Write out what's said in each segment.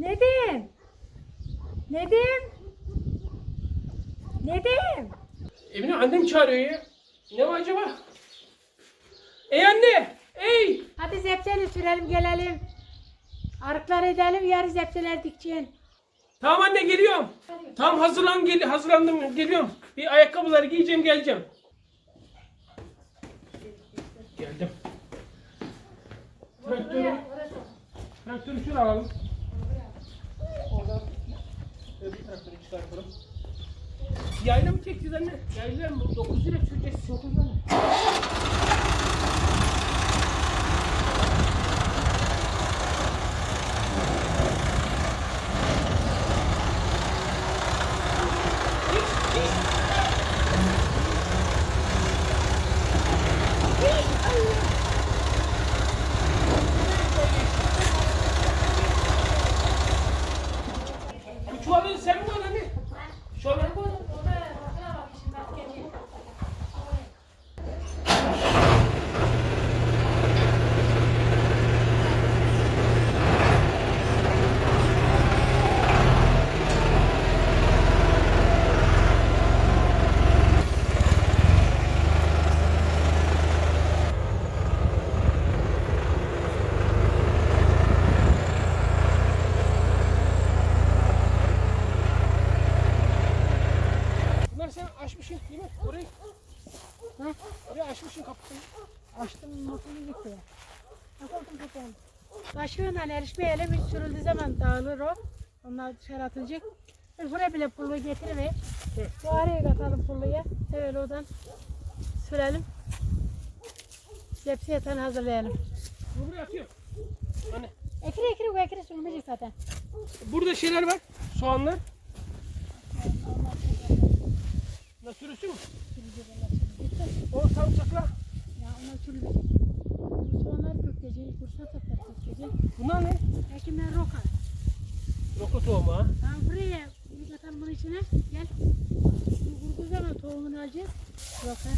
Nedim. Nedim. Nedim. Emine annem çağırıyor ya. Ne var acaba? Ey anne! Ey! Hadi zepçeni sürelim gelelim. Arıklar edelim yarı zepçeler dikeceğin. Tamam anne geliyorum. Tam hazırlan gel hazırlandım geliyorum. Bir ayakkabıları giyeceğim geleceğim. Geldim. Traktörü, traktörü şuraya alalım. Öbür traktörü çıkartalım. Yayla mı çekeceğiz anne? Yayla mı? 9 lira süreceğiz. 9 lira. Bu çuvalı sen mi koydun anne? Çuvalı mı koydun? Bunları sen açmışsın değil mi? Orayı. Ha? Orayı açmışsın kapısını. Açtım motoru gitti. Kapattım kapağını. Taşığıyla erişmeyelim hiç sürüldüğü zaman dağılır o. Onlar dışarı atılacak. Biz buraya bile pullu getiriver. Bu araya katalım pulluya. Evet oradan sürelim. Zepsi yatağını hazırlayalım. Bunu buraya atıyor. Anne. Ekri ekri bu ekri sürmeyecek zaten. Burada şeyler var. Soğanlar. Bunlar sürüsü mü? O sarımsaklar. Onlar sürülecek. Soğanlar köktecek. Kursa tatlar köktecek. Bunlar ne? Ekimler roka. Roko tohumu ha. Ha buraya bir katalım bunun içine. Gel. Bu kurduğu zaman tohumunu alacağız. Roka.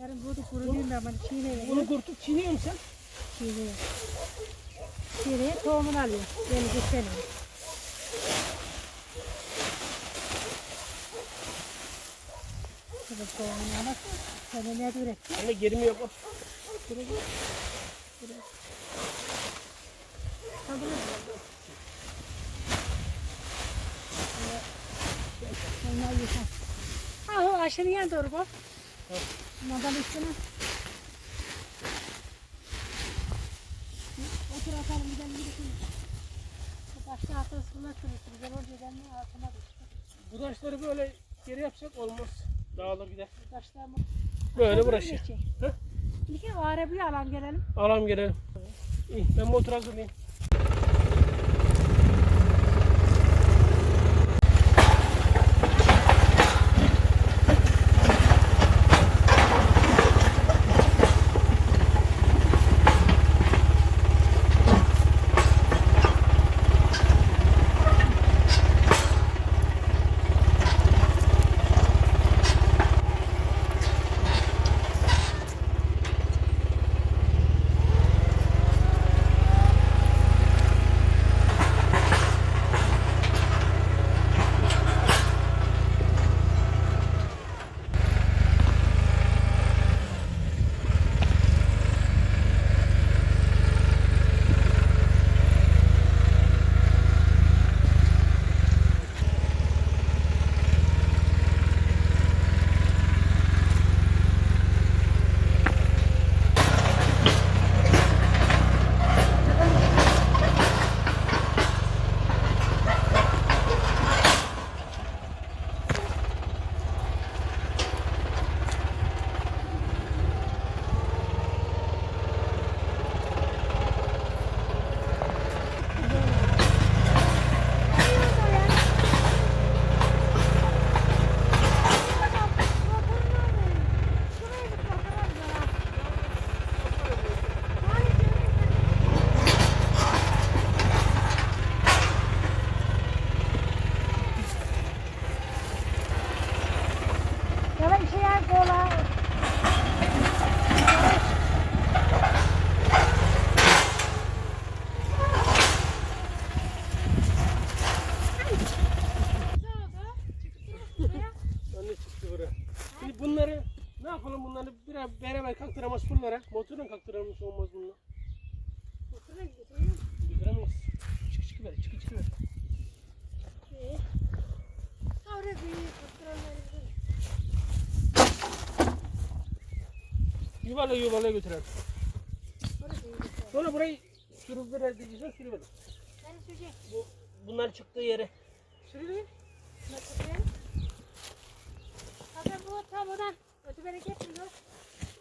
Yarın burada kurulayım ben bana çiğneyle. Bunu kurtup çiğniyor musun? Çiğneyle. Çiğneye tohumunu alıyor. Gel geçelim. Şurada tohumunu alıp şöyle ne üretti? Anne gerimi yok. Şuraya gel. Şuraya. Kaldırın. Onlar yeter. Ha o aşırı yan doğru bu. Bunlardan üstüne. Otur atalım gidelim gidelim. Başka hafta sular kırırsın. Güzel orada gelmeyi altına düştü. Bu taşları böyle geri yapsak olmaz. Dağılır gider. Taşlar mı? Böyle burası. Hı? İlk o arabayı alalım gelelim. Alalım gelelim. İyi ben motor hazırlayayım. Yuvarla yuvarla bir Sonra burayı sürüp ver diyeceksin sürüverin. Sen sürecek. Bu bunlar çıktığı yere. Ya? Hatta bu tam oradan ötü beni getiriyor.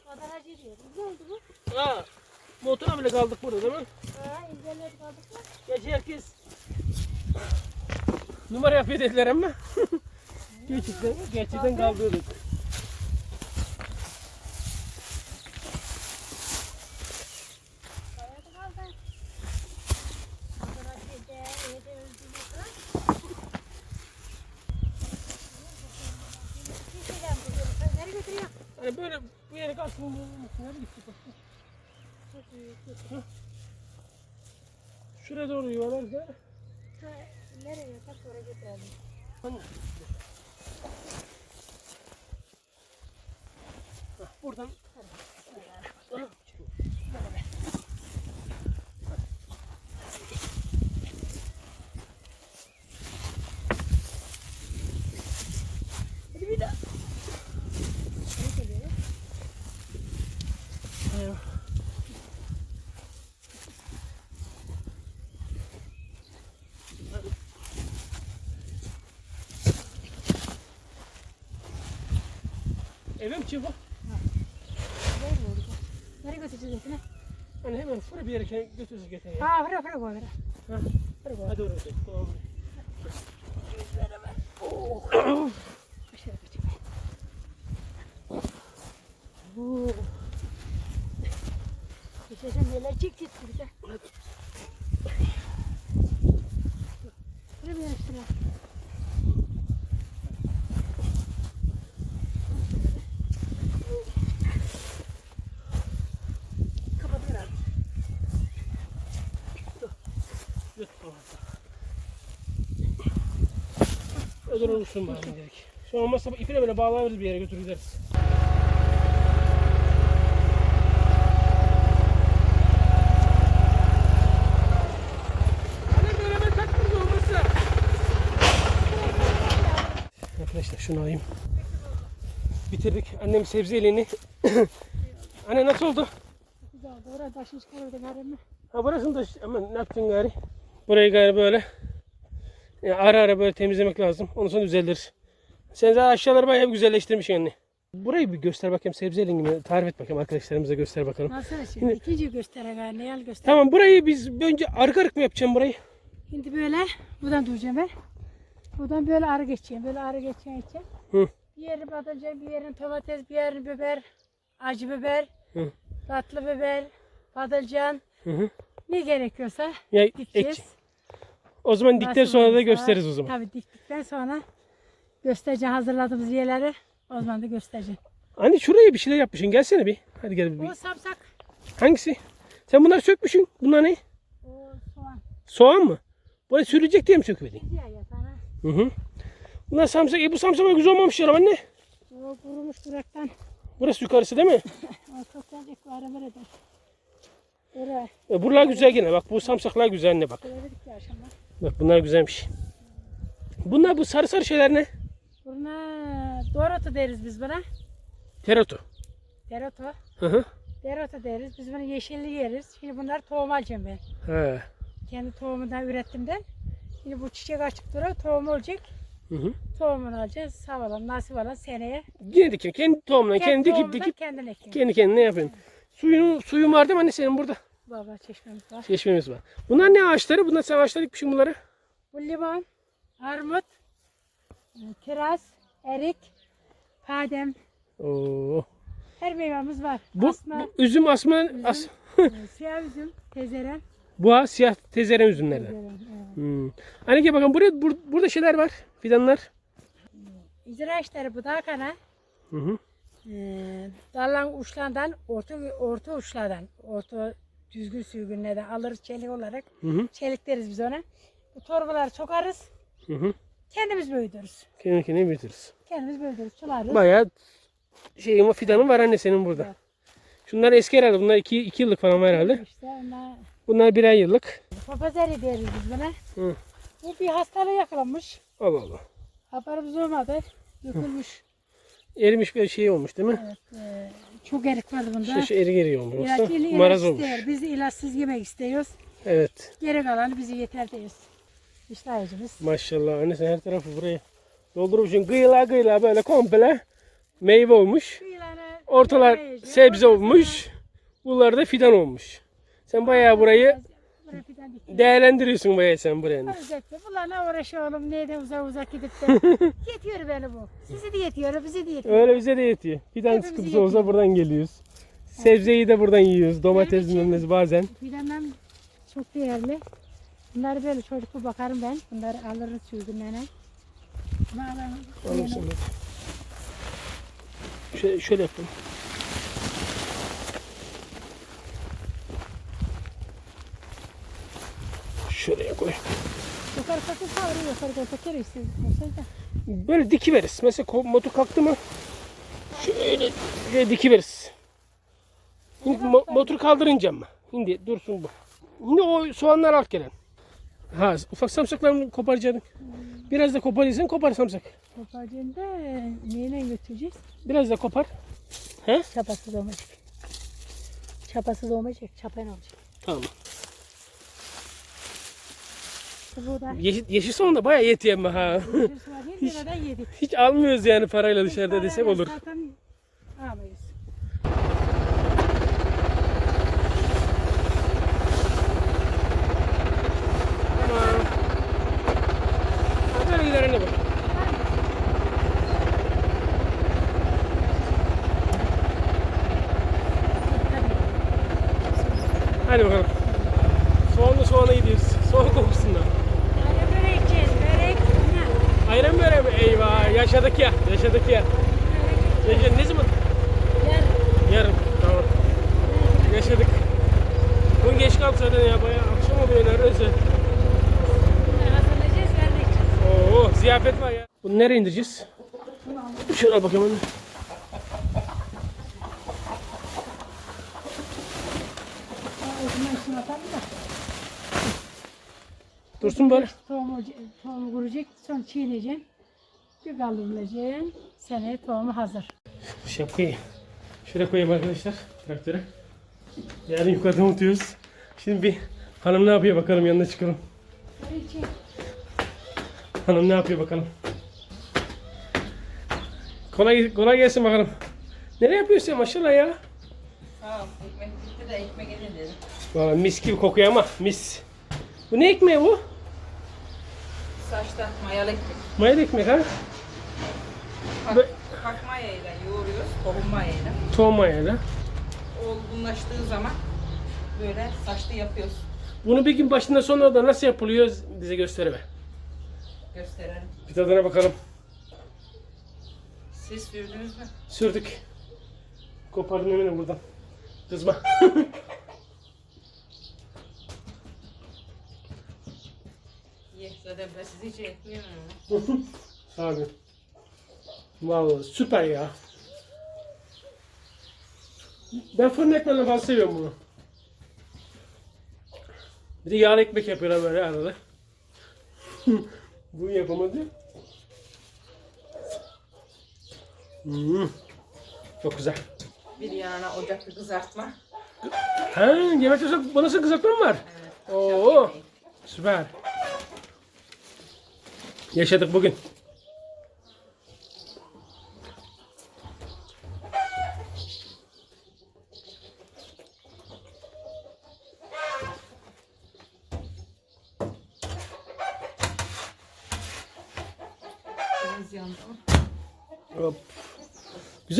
Kadaracı diyor. Ne oldu bu? Aa, motora bile kaldık burada değil mi? Ha, izlemedik aldık mı? Gerçi herkes numara yapıyor dediler ama gerçekten, gerçekten kaldırdık. Bayağı da kaldı. Kadaracı de, evde öldüğünde falan. Bir şeyden buluyorum. Sen nereye götürüyor? Hani böyle bir yere kalsın nereye gitti bak. Çok büyük. Şuraya doğru yuvarlarız da. Nereye tak oraya götürelim. Hani. Hah, Buradan. Eve mi çıkıyor? Nereye götüreceğiz etini? Hani hemen fırı bir yere götürürüz geçen ya. Ha, bırak bırak koy bırak. Ha. Bırak koy. Hadi oraya gidelim. Tamam. Aşağı kaçayım. Oo. Geçeceğim böyle çık çık burada. Buraya bir yarıştıra. Kapat biraz. Göt tamam. Ödür olursun bari gerek. Şu olmazsa ipine böyle bağlarız bir yere götür gideriz. Hani. Arkadaşlar şunu alayım. Bitirdik. Annem sebze elini. Anne nasıl oldu? Güzel oldu. Oraya taşın çıkarırdı gayrı Ha burasını da ama ne yapacaksın gari? Burayı gari böyle yani ara ara böyle temizlemek lazım. Ondan sonra düzelir. Sen zaten aşağıları bayağı bir güzelleştirmiş yani. Burayı bir göster bakayım sebzeyle gibi tarif et bakayım arkadaşlarımıza göster bakalım. Nasıl şimdi? İkinci göstere gayrı. Neyal göster. Tamam burayı biz önce arka arka mı yapacağım burayı? Şimdi böyle buradan duracağım ben. Buradan böyle arı geçeceğim. Böyle arı geçeceğim. Hı. Bir yerini patlıcan, bir yerini domates, bir yerini biber, acı biber, Hı. tatlı biber, patlıcan. Hı hı. Ne gerekiyorsa Ya dikeceğiz. ek. O zaman dikten Nasıl sonra da olursa- gösteririz o zaman. Tabii diktikten sonra göstereceğim hazırladığımız yerleri. O zaman da göstereceğim. Hani şuraya bir şeyler yapmışsın. Gelsene bir. Hadi gel bir. O samsak, Hangisi? Sen bunları sökmüşsün. Bunlar ne? o soğan. Soğan mı? Burayı sürülecek diye mi sökmedin? Gidiyor ya sana. Hı hı. Bunlar samsak. E bu samsak güzel olmamış ya anne. O kurumuş kuraktan. Burası yukarısı değil mi? O var ama eder. Oraya. E, buralar güzel gene. Bak bu samsaklar güzel anne bak. Söyledik ya akşamlar. Bak bunlar güzelmiş. Bunlar bu sarı sarı şeyler ne? Buna Dorotu deriz biz buna. Terotu. Dereotu. Hı hı. Dereotu deriz. Biz bunu yeşilli yeriz. Şimdi bunlar tohum alacağım ben. He. Kendi tohumundan ürettim de. Şimdi bu çiçek açık duruyor. Tohum olacak. Hı hı. Tohumunu alacağız. Sağ olun. Nasip olan seneye. Yine dikin. Kendi tohumdan kendi dikip tohumundan dikip kendin ekin. kendi kendine yapayım. Suyun, suyun var değil mi anne senin burada? Baba çeşmemiz var. Çeşmemiz var. Bunlar ne ağaçları? Bunlar sen ağaçlar dikmişsin bunları. Bu limon, armut, e, kiraz, erik, badem. Oo. Her meyvemiz var. Bu, Asma, bu üzüm asma as, e, siyah üzüm, tezeren. bu ha, siyah tezeren üzümlerden. tezeren, evet. Hmm. Bakın buraya bur- burada şeyler var. Fidanlar. İcra işleri bu da kana. Hı hı. Ee, dallan uçlardan, orta, orta uçlardan, orta düzgün sürgünlerden alırız çelik olarak. Hı hı. Çelik deriz biz ona. Bu torbaları sokarız. Hı hı. Kendimiz büyütürüz. Kendi kendine büyütürüz. Kendimiz büyütürüz. Sularız. Bayağı şeyin var, fidanın var anne senin burada. Evet. Şunlar eski herhalde. Bunlar 2 2 yıllık falan var herhalde. İşte onlar Bunlar birer yıllık. papazeri deriz biz buna. Hı. Bu bir hastalığı yakalanmış. Allah Allah. Haberimiz olmadı. Dökülmüş. Erimiş bir şey olmuş değil mi? Evet. e, çok erik vardı bunda. Şu, şu eri geri olmuş. Yoksa İlaç, ilaç maraz olmuş. ister. Biz ilaçsız yemek istiyoruz. Evet. Geri kalanı bizi yeter diyoruz. İşte acımız. Maşallah anne sen her tarafı buraya doldurmuşsun. Gıyla gıyla böyle komple meyve olmuş. Ortalar sebze olmuş. Bunlar da fidan olmuş. Sen bayağı burayı değerlendiriyorsun bayağı sen burayı. Özetle bunlarla uğraşıyorum. Neyden uzak uzak gidip de. yetiyor beni bu. Sizi de yetiyor, bizi de yetiyor. Öyle bize de yetiyor. Fidan Hepimize sıkıntısı olsa yetiyor. buradan geliyoruz. Sebzeyi de buradan yiyoruz. Domates için- bilmem ne bazen. Fidanlar çok değerli. Bunları böyle çocuklu bakarım ben. Bunları alırız. Alırsın bak. Şöyle, şöyle yapalım. Şuraya koy. Yukarı sakın savrı yukarı istedim. Olsaydı. Böyle diki veririz. Mesela motor kalktı mı şöyle, şöyle diki veririz. Şimdi mo- motoru kaldırınca mı? Şimdi dursun bu. Şimdi o soğanlar alt gelen. Ha ufak samsaklarını koparacaksın. Biraz da koparırsan kopar samsak. Kopacığında neyle götüreceğiz? Biraz da kopar. Çapasız olmayacak. Çapasız olmayacak. Çapan olacak. Tamam. Yeşil, yeşil soğan da bayağı yetiyor ama ha. Liradan yedik. Hiç almıyoruz yani parayla dışarıda desek olur. Zaten alamayız. Tamam. Ha, Böyle gider anne bak. Hadi bakalım. Soğanlı soğana gidiyoruz. Soğan kokusundan. Hadi börek yiyeceğiz. Börek. Ne? Ayran böyle mi? Eyvah yaşadık ya. Yaşadık ya. Yaşadık. Ne zaman? Yarın. Yarın. Tamam. Yaşadık. Bugün geç kalk zaten ya. Bayağı akşam oluyor neredeyse. Hazırlayacağız. Verdik. Oo ziyafet var ya. Bunu nereye indireceğiz? Şöyle al bakayım anne. Dursun böyle. Tohumu, tohumu kuracak. Sonra çiğneyeceksin. Bir kaldırılacaksın. Seneye tohumu hazır. Şapkayı şuraya koyayım arkadaşlar traktöre. Yani yukarıda unutuyoruz. Şimdi bir hanım ne yapıyor bakalım yanına çıkalım. Hanım ne yapıyor bakalım. Kolay, kolay gelsin bakalım. Nereye yapıyorsun sen maşallah ya? Ekmek bitti de ekmek edin. Valla mis gibi kokuyor ama mis. Bu ne ekmeği bu? Saçta mayalı ekmek. Mayalı ekmek ha? Pak mayayla yoğuruyoruz, tohum mayayla. Tohum mayalı. Olgunlaştığı zaman böyle saçlı yapıyoruz. Bunu bir gün başında sonra da nasıl yapılıyor bize gösterme. Gösterelim. Bir tadına bakalım. Siz sürdünüz mü? Sürdük. Kopardım eminim buradan. Kızma. Ye, zaten ben sizi hiç etmiyorum. Olun. Vallahi süper ya. Ben fırın ekmeğini fazla seviyorum bunu. Bir de yağlı ekmek yapıyorlar böyle arada. bunu yapamadı. Hmm. Çok güzel. Bir yanına ocakta kızartma. Ha, yemekte çok bu nasıl kızartma mı var? Evet, Oo. Süper. Yaşadık bugün.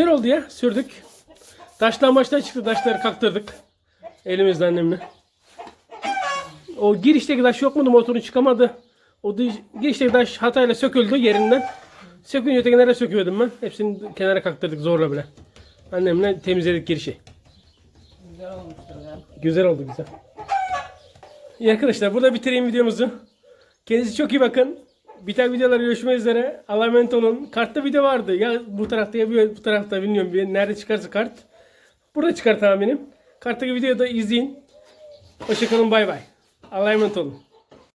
Güzel oldu ya. Sürdük. Taştan baştan çıktı. Taşları kalktırdık. Elimizle annemle. O girişteki taş yok muydu? Motorun çıkamadı. O girişteki taş hatayla söküldü yerinden. Sökünce ötekinlere söküyordum ben. Hepsini kenara kalktırdık zorla bile. Annemle temizledik girişi. Güzel olmuştur galiba. Güzel oldu güzel. İyi arkadaşlar burada bitireyim videomuzu. Kendinize çok iyi bakın. Bir tane videolar görüşmek üzere. Allah'a emanet olun. Kartta video vardı. Ya bu tarafta ya bu tarafta bilmiyorum. Bir nerede çıkarsa kart. Burada çıkar tahminim. Karttaki videoyu da izleyin. Hoşçakalın bay bay. Allah'a emanet olun.